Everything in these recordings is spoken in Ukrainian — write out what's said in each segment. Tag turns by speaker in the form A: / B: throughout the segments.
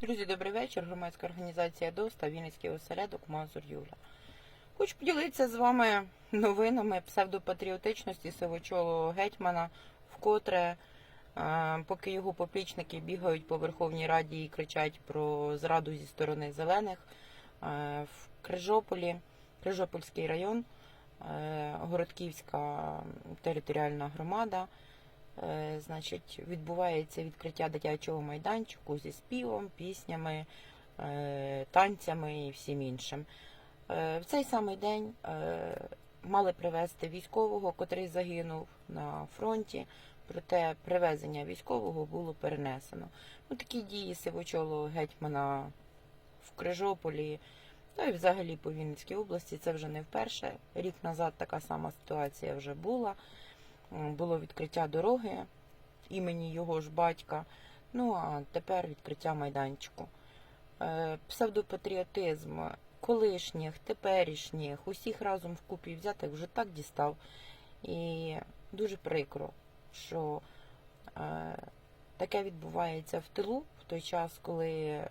A: Друзі, добрий вечір. Громадська організація ДОСТА, Вінницький осередок Мазур Юля. Хочу поділитися з вами новинами псевдопатріотичності сивочолого гетьмана, вкотре, поки його поплічники бігають по Верховній Раді і кричать про зраду зі сторони зелених, в Крижополі, Крижопольський район, Городківська територіальна громада. Е, Значить, відбувається відкриття дитячого майданчику зі співом, піснями, е, танцями і всім іншим. Е, В цей самий день мали привезти військового, котрий загинув на фронті, проте привезення військового було перенесено. Ну, такі дії сивочолого гетьмана в Крижополі, ну і взагалі по Вінницькій області це вже не вперше. Рік назад така сама ситуація вже була. Було відкриття дороги імені його ж батька. Ну а тепер відкриття майданчику. Е, Псевдопатріотизм колишніх, теперішніх, усіх разом вкупі взятих вже так дістав. І дуже прикро, що е, таке відбувається в тилу в той час, коли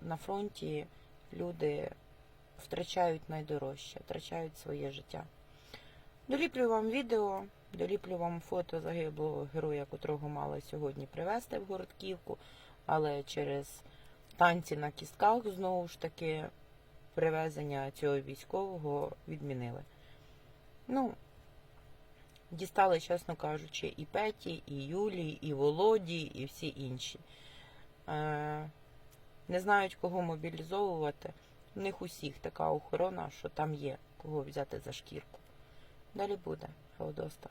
A: на фронті люди втрачають найдорожче, втрачають своє життя. Доліплю вам відео, доліплю вам фото загиблого героя, котрого мали сьогодні привезти в Городківку, але через танці на кістках знову ж таки привезення цього військового відмінили. Ну, дістали, чесно кажучи, і Петі, і Юлі, і Володі, і всі інші. Е, не знають, кого мобілізовувати. В них усіх така охорона, що там є кого взяти за шкірку. Далі буде Феодоста.